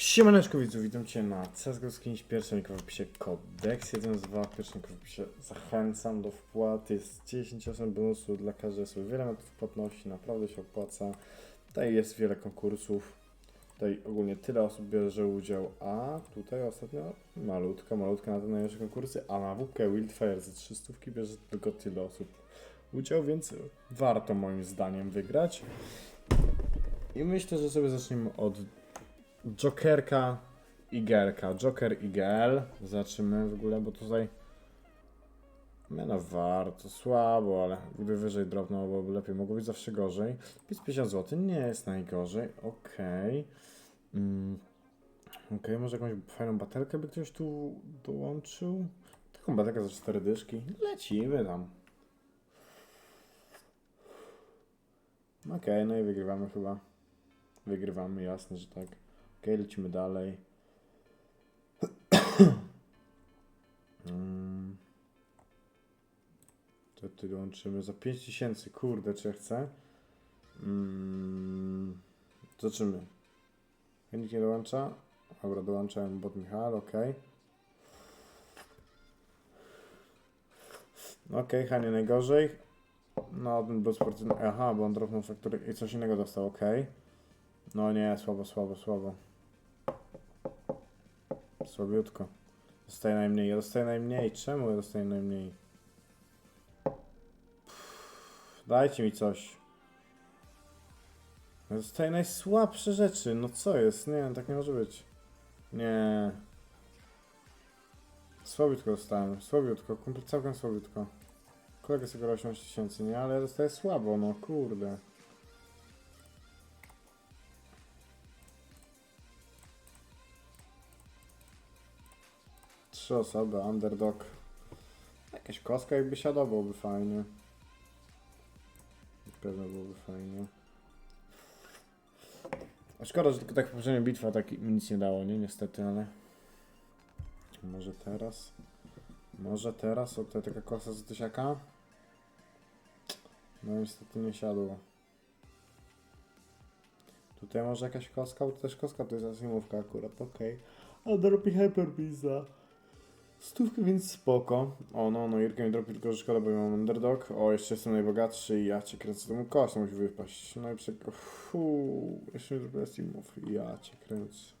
Siemaneczko widzów, witam Cię na CSGO Skins, pierwszy link w opisie kodeks 1 z 2, pierwszy link w opisie zachęcam do wpłat, jest 10% bonusu dla każdej osoby, wiele metod płatności, naprawdę się opłaca, tutaj jest wiele konkursów, tutaj ogólnie tyle osób bierze udział, a tutaj ostatnio malutka, malutka na te najlepsze konkursy, a na WP Wildfire ze 300 bierze tylko tyle osób udział, więc warto moim zdaniem wygrać. I myślę, że sobie zaczniemy od Jokerka i Gerka. Joker i GL. Zobaczymy w ogóle, bo tutaj. Nie no, warto, słabo, ale gdyby wyżej drobno byłoby lepiej. Mogło być zawsze gorzej. 50 zł nie jest najgorzej. Okej. Mm. Okej, może jakąś fajną batelkę by ktoś tu dołączył? Taką batelkę za 4 dyszki. Lecimy tam. Okej, no i wygrywamy chyba. Wygrywamy, jasne, że tak. Okej, lecimy dalej. Mm. To tu dołączymy za 5000. Kurde, czy ja chcę? Mm. Zobaczymy. Nikt nie dołącza? Dobra, dołączałem bot Michał, okej. Okej, Hanie najgorzej. No, ten sportywny. Aha, bo on drobną fakturę i coś innego dostał, okej. No nie, słabo, słabo, słabo. Słabiutko. Dostaję najmniej, ja dostaję najmniej. Czemu ja dostaję najmniej? Pff, Dajcie mi coś. Ja dostaję najsłabsze rzeczy. No co jest? Nie, tak nie może być. Nie. Słabiutko dostałem. Słabiutko. Całkiem słabiutko. Kolega sobie grał 80 tysięcy, nie? Ale ja dostaję słabo, no kurde. Trzy osoby, underdog. Jakaś kostka jakby siadła, byłoby fajnie. Na pewno byłoby fajnie. A szkoda, że tylko tak poprzednia bitwa tak nic nie dało, nie? Niestety, ale... Może teraz? Może teraz? O, tutaj taka kosa z tysiaka? No niestety nie siadło. Tutaj może jakaś koska, bo też koska to jest asimówka akurat, okej. A dropi Hyperbisa. Stówkę, więc spoko. O, no, no, Irka mi dropi tylko, że szkoda, bo ja mam underdog. O, jeszcze jestem najbogatszy i ja cię kręcę, temu kosą musi wypaść. No i przeko... Fuu, jeszcze mi dropi Asimów. Ja cię kręcę.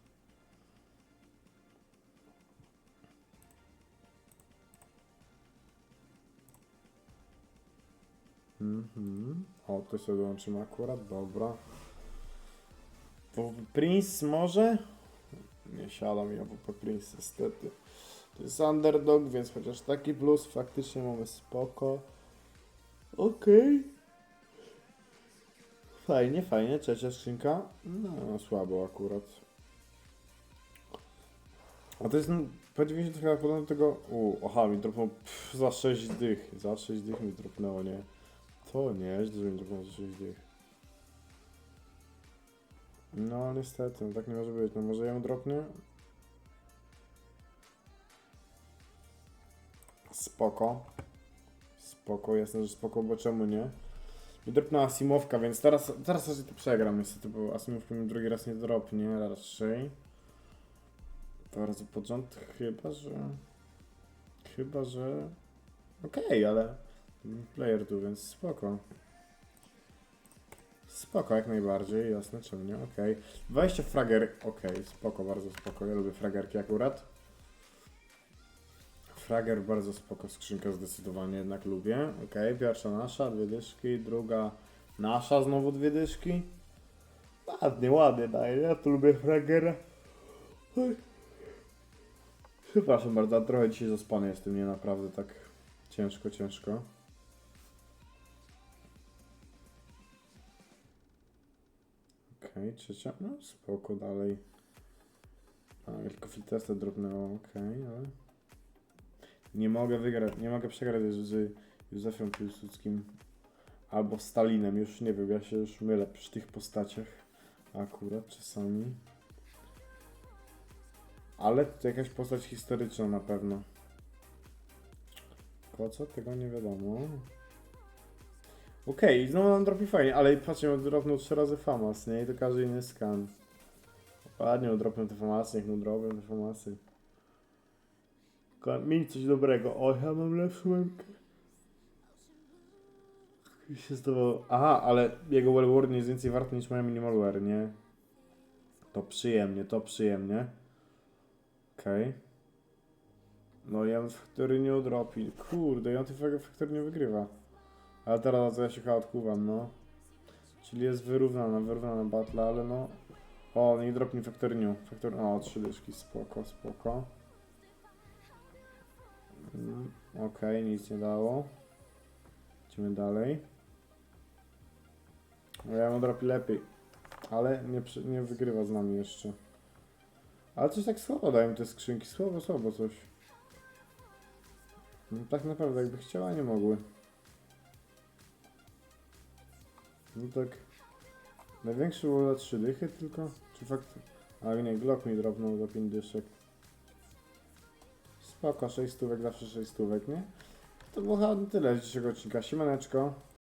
Mhm. O, to sobie dołączymy akurat, dobra. Prince może? Nie siada mi WP Prince niestety. Jest underdog, więc chociaż taki plus faktycznie mamy spoko. Okej. Fajnie, fajnie. Trzecia skrzynka. No, słabo akurat. A to jest no, po 90 chyba podobno do tego... U, oha, mi dropnął pff, za 6 dych. Za 6 dych mi dropnęło, nie? To nie, że mi dropnął za 6 dych. No niestety, no tak nie może być. No może ją dropnie? Spoko. Spoko, jasne, że spoko, bo czemu nie? I dropnęła Asimowka, więc teraz, teraz raczej to przegram niestety, bo Asimowka mi drugi raz nie dropnie raczej. Dwa razy pod rząd, chyba, że... Chyba, że... Okej, ale... Player tu, więc spoko. Spoko, jak najbardziej, jasne, czemu nie, okej. 20 frager, okej, spoko, bardzo spoko, ja lubię fragerki akurat. Frager bardzo spoko, skrzynka zdecydowanie jednak lubię. Okej, pierwsza nasza, dwie dyszki, druga nasza, znowu dwie dyszki. Ładnie, ładnie daje, ja tu lubię fragera. Przepraszam bardzo, trochę dzisiaj zaspany jestem, nie naprawdę tak ciężko, ciężko. Okej, trzecia, no spoko dalej. A, tylko filtesta drobnęło, okej, ale... Nie mogę wygrać, nie mogę przegrać z, Józefem Piłsudskim albo Stalinem, już nie wiem, ja się już mylę przy tych postaciach akurat czasami. Ale to jakaś postać historyczna na pewno. Po co? Tego nie wiadomo. Okej, znowu nam dropi fajnie, ale patrzcie, on dropnął trzy razy FAMAS, nie? I to każdy inny skan. Ładnie udrobią te formacje, niech udrobią te formacje. Miej coś dobrego. O, ja mam lepszą rękę. Się zdawało. Aha, ale jego wellward nie jest więcej wart niż moja minimalware, nie? To przyjemnie, to przyjemnie. Okej. No ja Factory nie odrobi. Kurde, ja tego Factory nie wygrywa. Ale teraz ja się chyba odkuwam, no. Czyli jest wyrównana, wyrównana battle, ale no... O, nie dropnie Factory New. Factory... O, trzy dyszki, spoko, spoko. Okej, nic nie dało. Idziemy dalej. No ja mam dropi lepiej. Ale nie, nie wygrywa z nami jeszcze. Ale coś tak słabo dają te skrzynki. Słabo, słabo coś. No, tak naprawdę, jakby chciała, nie mogły. No tak. Największy było za 3 dychy tylko? Czy fakt... Ale nie, Glock mi drobnął za 5 dyszek. Spoko, 6 stówek, zawsze 6 stówek, nie? To było chyba tyle z dzisiejszego odcinka. Siemaneczko.